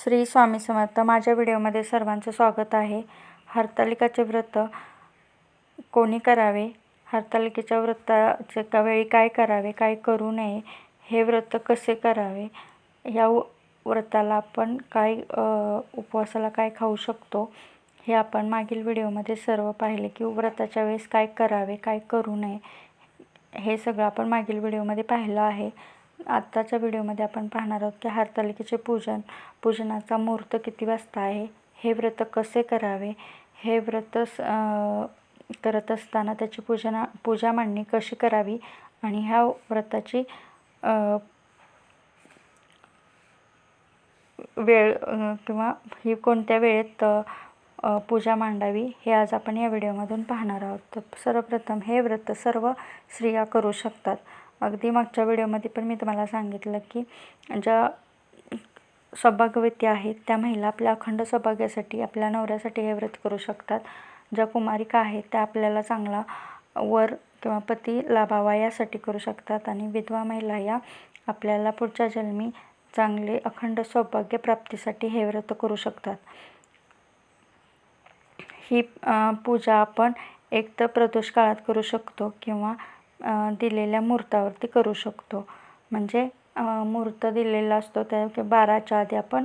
श्री स्वामी समर्थ माझ्या व्हिडिओमध्ये सर्वांचं स्वागत आहे. हरतालिकाचे व्रत कोणी करावे? हरतालिकेच्या व्रताच्या वेळी काय करावे? काय करू नये? हे व्रत कसे करावे? या व्रताला आपण काय उपवासाला काय खाऊ शकतो? हे आपण मागील व्हिडिओमध्ये सर्व पाहिले की व्रताच्या वेळेस काय करावे? काय करू नये? हे सगळं आपण मागील व्हिडिओमध्ये पाहिलं आहे. आत्ताच्या व्हिडिओमध्ये आपण पाहणार आहोत की हरतालिकेचे पूजन पूजनाचा मुहूर्त किती वाजता आहे? हे व्रत कसे करावे? हे व्रत स- करत असताना त्याची पूजना पूजा मांडणी कशी करावी? आणि ह्या व्रताची वेळ किंवा ही कोणत्या वेळेत पूजा मांडावी हे आज आपण या व्हिडिओमधून पाहणार आहोत. तर सर्वप्रथम हे व्रत सर्व स्त्रिया करू शकतात. अगदी मागच्या व्हिडिओमध्ये पण मी तुम्हाला सांगितलं की ज्या सौभाग्यवती आहेत त्या महिला आपल्या अखंड सौभाग्यासाठी आपल्या नवऱ्यासाठी हे व्रत करू शकतात. ज्या कुमारिका आहेत त्या आपल्याला चांगला वर किंवा पती लाभावा यासाठी करू शकतात. आणि विधवा महिला या आपल्याला पुढच्या जन्मी चांगले अखंड सौभाग्य प्राप्तीसाठी हे व्रत करू शकतात. ही पूजा आपण एक तर प्रदोष काळात करू शकतो किंवा दिलेल्या मुहूर्तावरती करू शकतो. म्हणजे मुहूर्त दिलेला असतो त्या बाराच्या आधी आपण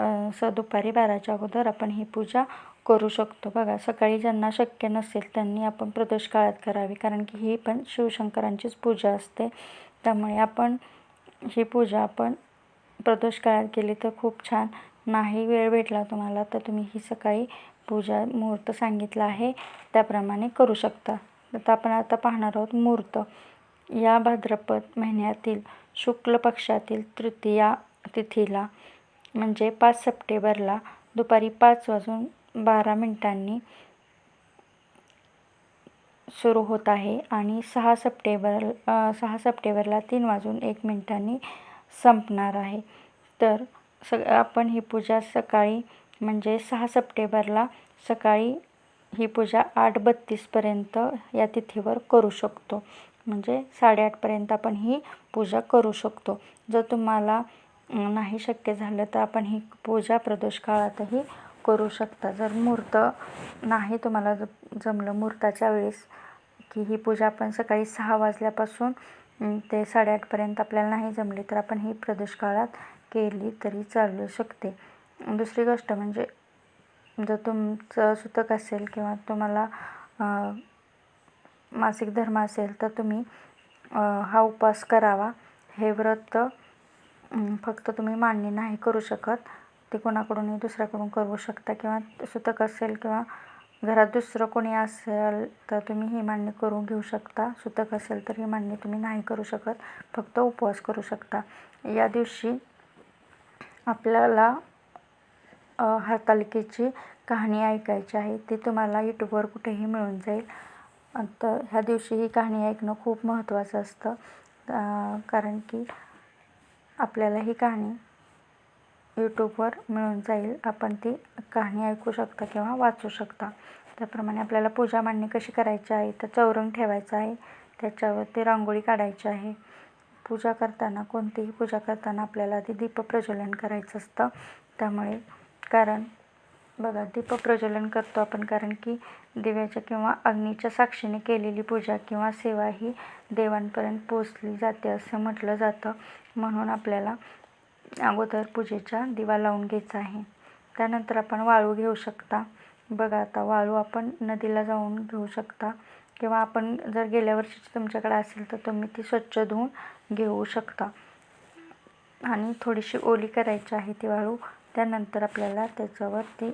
सदुपारी स दुपारी बाराच्या अगोदर आपण ही पूजा करू शकतो. बघा सकाळी ज्यांना शक्य नसेल त्यांनी आपण प्रदोष काळात करावी. कारण की ही पण शिवशंकरांचीच पूजा असते. त्यामुळे आपण ही पूजा आपण प्रदोष काळात केली तर खूप छान. नाही वेळ भेटला तुम्हाला तर तुम्ही ही सकाळी पूजा मुहूर्त सांगितला आहे. त्याप्रमाणे करू शकता. आता आपण आता पाहणार आहोत मुहूर्त या भाद्रपद महिन्यातील शुक्ल पक्षातील तृतीया तिथीला म्हणजे पाच सप्टेंबरला दुपारी पाच वाजून बारा मिनिटांनी सुरू होत आहे आणि सहा सप्टेंबर सहा सप्टेंबरला तीन वाजून एक मिनिटांनी संपणार आहे. तर सग आपण ही पूजा सकाळी म्हणजे सहा सप्टेंबरला सकाळी ही पूजा आठ बत्तीसपर्यंत या तिथीवर करू शकतो. म्हणजे साडेआठपर्यंत आपण ही पूजा करू शकतो. जर तुम्हाला नाही शक्य झालं तर आपण ही पूजा प्रदोष काळातही करू शकता. जर मुहूर्त नाही तुम्हाला ज- जमलं मुहूर्ताच्या वेळेस की ही पूजा आपण सकाळी सहा वाजल्यापासून ते साडेआठपर्यंत आपल्याला नाही जमली तर आपण ही प्रदोष काळात केली तरी चालू शकते. दुसरी गोष्ट म्हणजे जर तुमचं सुतक असेल किंवा तुम्हाला मासिक धर्म असेल तर तुम्ही हा उपवास करावा. हे व्रत फक्त तुम्ही मांडणी नाही करू शकत. ते कोणाकडूनही दुसऱ्याकडून करू शकता. किंवा सुतक असेल किंवा घरात दुसरं कोणी असेल तर तुम्ही ही मांडणी करून घेऊ शकता. सुतक असेल तर ही मांडणी तुम्ही नाही करू शकत. फक्त उपवास करू शकता. या दिवशी आपल्याला हरतालिकेची कहाणी ऐकायची आहे. ती तुम्हाला यूट्यूबवर कुठेही मिळून जाईल. तर ह्या दिवशी ही कहाणी ऐकणं खूप महत्त्वाचं असतं. कारण की आपल्याला ही कहाणी यूट्यूबवर मिळून जाईल. आपण ती कहाणी ऐकू शकता किंवा वाचू शकता. त्याप्रमाणे आपल्याला पूजा मांडणी कशी करायची आहे तर चौरंग ठेवायचं आहे. त्याच्यावरती रांगोळी काढायची आहे. पूजा करताना कोणतीही पूजा करताना आपल्याला आधी दीप प्रज्वलन करायचं असतं. त्यामुळे कारण बघा दीपप्रज्वलन करतो आपण कारण की दिव्याच्या किंवा अग्नीच्या साक्षीने केलेली पूजा किंवा सेवा ही देवांपर्यंत पोचली जाते असं म्हटलं जातं. म्हणून आपल्याला अगोदर पूजेचा दिवा लावून घ्यायचा आहे. त्यानंतर आपण वाळू घेऊ शकता. बघा आता वाळू आपण नदीला जाऊन घेऊ शकता किंवा आपण जर गेल्या वर्षीची तुमच्याकडे असेल तर तुम्ही ती स्वच्छ धुवून घेऊ शकता. आणि थोडीशी ओली करायची आहे ती वाळू. त्यानंतर आपल्याला त्याच्यावरती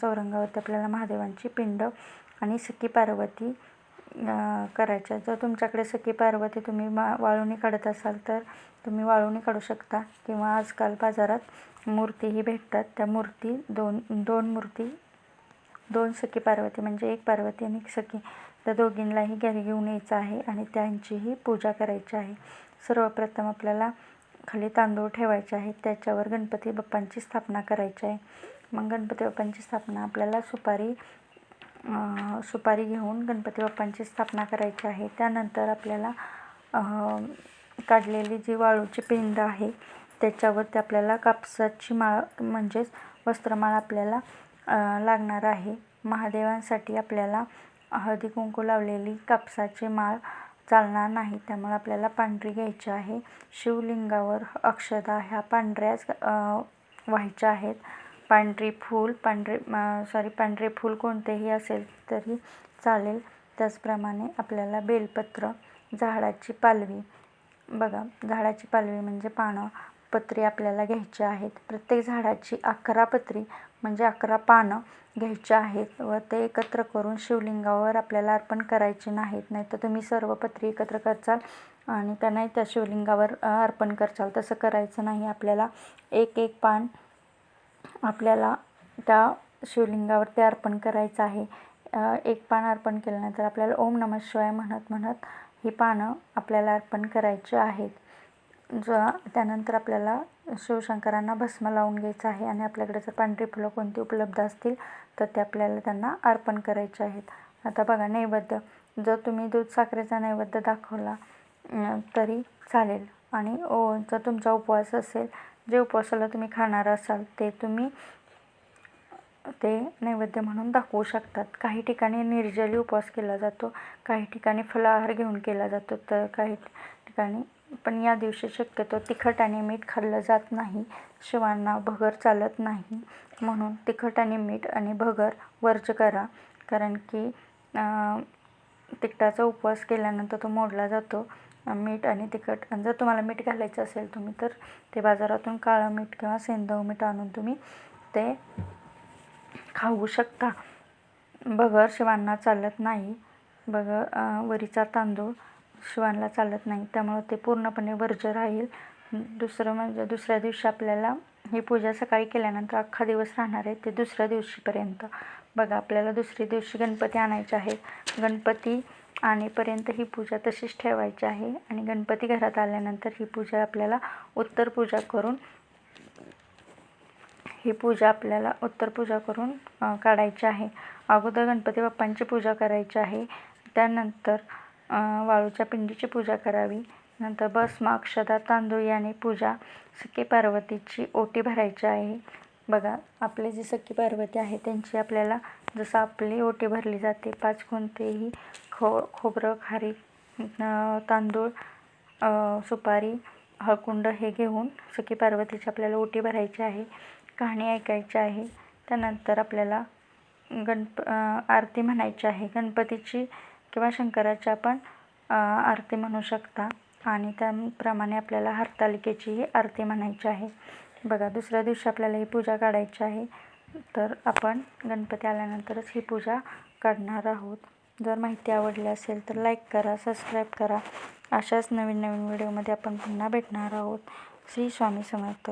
चौरंगावरती आपल्याला महादेवांची पिंड आणि सखी पार्वती करायच्या. जर तुमच्याकडे सखी पार्वती तुम्ही मा वाळूने काढत असाल तर तुम्ही वाळूने काढू शकता. किंवा आजकाल बाजारात मूर्तीही भेटतात. त्या मूर्ती दोन दोन मूर्ती दोन सखी पार्वती म्हणजे एक पार्वती आणि एक सखी. त्या दोघींनाही घरी घेऊन यायचं आहे आणि त्यांचीही पूजा करायची आहे. सर्वप्रथम आपल्याला खाली तांदूळ ठेवायचे आहेत त्याच्यावर गणपती बाप्पांची स्थापना करायची आहे. मग गणपती बाप्पांची स्थापना आपल्याला सुपारी सुपारी घेऊन गणपती बाप्पांची स्थापना करायची आहे. त्यानंतर आपल्याला काढलेली जी वाळूची पिंड आहे त्याच्यावरती आपल्याला कापसाची माळ म्हणजेच वस्त्रमाळ आपल्याला लागणार आहे. महादेवांसाठी आपल्याला हळदी कुंकू लावलेली कापसाची माळ चालणार नाही. त्यामुळे आपल्याला पांढरी घ्यायची आहे. शिवलिंगावर अक्षदा ह्या पांढऱ्याच व्हायच्या आहेत. पांढरी फूल पांढरे सॉरी पांढरे फूल कोणतेही असेल तरी चालेल. त्याचप्रमाणे आपल्याला बेलपत्र झाडाची पालवी. बघा झाडाची पालवी म्हणजे पानं पत्री आपल्याला घ्यायची आहेत. प्रत्येक झाडाची अकरा पत्री म्हणजे अकरा पानं घ्यायचे आहेत व ते एकत्र करून शिवलिंगावर आपल्याला अर्पण करायचे नाहीत नाही तर तुम्ही सर्व पत्री एकत्र करचाल आणि त्यांना त्या शिवलिंगावर अर्पण करचाल. तसं करायचं नाही. आपल्याला एक एक पान आपल्याला त्या शिवलिंगावर ते अर्पण करायचं आहे. एक पान अर्पण केल्यानंतर आपल्याला ओम नमः शिवाय म्हणत म्हणत ही पानं आपल्याला अर्पण करायची आहेत. ज त्यानंतर आपल्याला शिवशंकरांना भस्म लावून घ्यायचं आहे आणि आपल्याकडे जर पांढरी फुलं कोणती उपलब्ध असतील तर ते आपल्याला त्यांना अर्पण करायचे आहेत. आता बघा नैवेद्य. जर तुम्ही दूध साखरेचा नैवेद्य दाखवला तरी चालेल. आणि ओ जर तुमचा उपवास असेल जे उपवासाला तुम्ही खाणार असाल ते तुम्ही ते नैवेद्य म्हणून दाखवू शकतात. काही ठिकाणी निर्जली उपवास केला जातो काही ठिकाणी फलाहार घेऊन केला जातो तर काही ठिकाणी पण या दिवशी शक्यतो तिखट आणि मीठ खाल्लं जात नाही. शिवांना भगर चालत नाही. म्हणून तिखट आणि मीठ आणि भगर वर्ज करा. कारण की तिखटाचा उपवास केल्यानंतर तो मोडला जातो. मीठ आणि तिखट. जर तुम्हाला मीठ घालायचं असेल तुम्ही तर ते बाजारातून काळं मीठ किंवा सेंदव मीठ आणून तुम्ही ते खाऊ शकता. बगर शिवांना चालत नाही. बगर वरीचा तांदूळ शिवांना चालत नाही. त्यामुळं ते पूर्णपणे वर्ज्य राहील. दुसरं म्हणजे दुसऱ्या दिवशी आपल्याला ही पूजा सकाळी केल्यानंतर अख्खा दिवस राहणार आहे. ते दुसऱ्या दिवशीपर्यंत. बघा आपल्याला दुसऱ्या दिवशी गणपती आणायचे आहेत. गणपती आणेपर्यंत ही पूजा तशीच ठेवायची आहे आणि गणपती घरात आल्यानंतर ही पूजा आपल्याला उत्तर पूजा करून ही पूजा आपल्याला उत्तर पूजा करून काढायची आहे. अगोदर गणपती बाप्पांची पूजा करायची आहे. त्यानंतर वाळूच्या पिंडीची पूजा करावी. नंतर भस्म अक्षदा तांदूळ याने पूजा. सखी पार्वतीची ओटी भरायची आहे. बघा आपले जे सखी पार्वती आहे त्यांची आपल्याला जसं आपली ओटी भरली जाते पाच कोणतेही खो खोबरं खारी तांदूळ सुपारी हळकुंड हे घेऊन सखी पार्वतीची आपल्याला ओटी भरायची आहे कहाणी ऐकायची आहे. त्यानंतर आपल्याला गणप आरती म्हणायची आहे. गणपतीची किंवा शंकराची आपण आरती म्हणू शकता. आणि त्याप्रमाणे आपल्याला हरतालिकेचीही आरती म्हणायची आहे. बघा दुसऱ्या दिवशी आपल्याला ही पूजा काढायची आहे. तर आपण गणपती आल्यानंतरच ही पूजा काढणार आहोत. जर माहिती आवडली असेल तर लाईक करा सबस्क्राईब करा. अशाच नवीन नवीन व्हिडिओमध्ये आपण पुन्हा भेटणार आहोत. श्री स्वामी समर्थ.